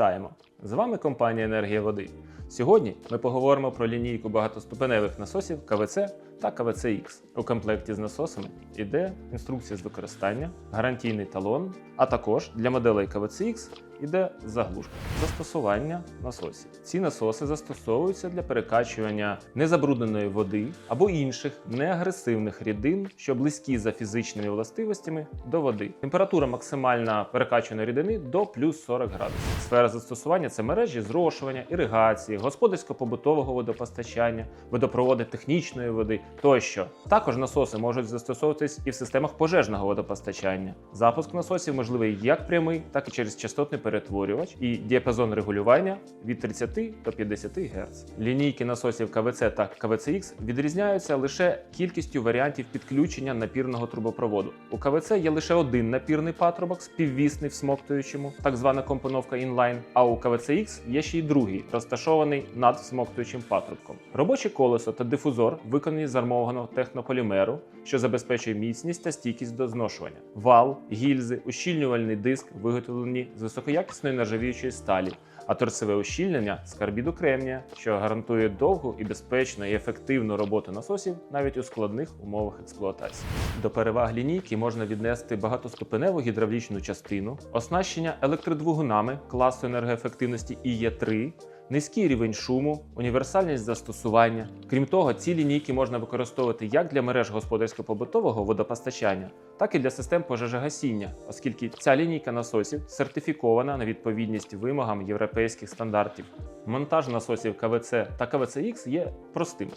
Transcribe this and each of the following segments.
Вітаємо! З вами компанія Енергія води. Сьогодні ми поговоримо про лінійку багатоступеневих насосів КВЦ та КВЦ-X. У комплекті з насосами йде інструкція з використання, гарантійний талон, а також для моделей КВЦ-X йде заглушка застосування насосів. Ці насоси застосовуються для перекачування незабрудненої води або інших неагресивних рідин, що близькі за фізичними властивостями до води. Температура максимальна перекачаної рідини до плюс 40 градусів. Сфера застосування це мережі зрошування, іригації, господарсько-побутового водопостачання, водопроводи технічної води тощо. Також насоси можуть застосовуватись і в системах пожежного водопостачання. Запуск насосів можливий як прямий, так і через частотний перетворювач і діапазон регулювання від 30 до 50 Гц. Лінійки насосів КВЦ та КВЦ-X відрізняються лише кількістю варіантів підключення напірного трубопроводу. У КВЦ є лише один напірний патрубок співвісний всмоктуючому, так звана компоновка інлайн. А у КВЦ-X є ще й другий, розташований над всмоктуючим патрубком. Робоче колесо та дифузор виконані з армованого технополімеру, що забезпечує міцність та стійкість до зношування. Вал, гільзи, ущільнювальний диск виготовлені з високоякісної нержавіючої сталі, а торцеве ущільнення з карбіду кремнія, що гарантує довгу і безпечну і ефективну роботу насосів навіть у складних умовах експлуатації. До переваг лінійки можна віднести багатоступеневу гідравлічну частину, оснащення електродвигунами класу енергоефективності ІЕ3, низький рівень шуму, універсальність застосування. Крім того, ці лінійки можна використовувати як для мереж господарсько-побутового водопостачання, так і для систем пожежогасіння, оскільки ця лінійка насосів сертифікована на відповідність вимогам європейських стандартів. Монтаж насосів КВЦ та КВЦ-X є простим.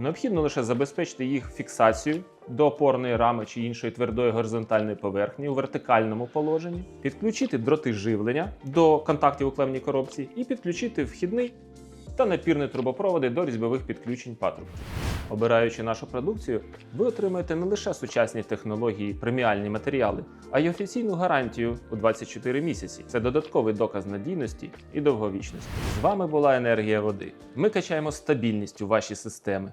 Необхідно лише забезпечити їх фіксацію до опорної рами чи іншої твердої горизонтальної поверхні у вертикальному положенні, підключити дроти живлення до контактів у клемній коробці і підключити вхідний та напірні трубопроводи до різьбових підключень патрубків. Обираючи нашу продукцію, ви отримаєте не лише сучасні технології, преміальні матеріали, а й офіційну гарантію у 24 місяці. Це додатковий доказ надійності і довговічності. З вами була енергія води. Ми качаємо стабільність у ваші системи.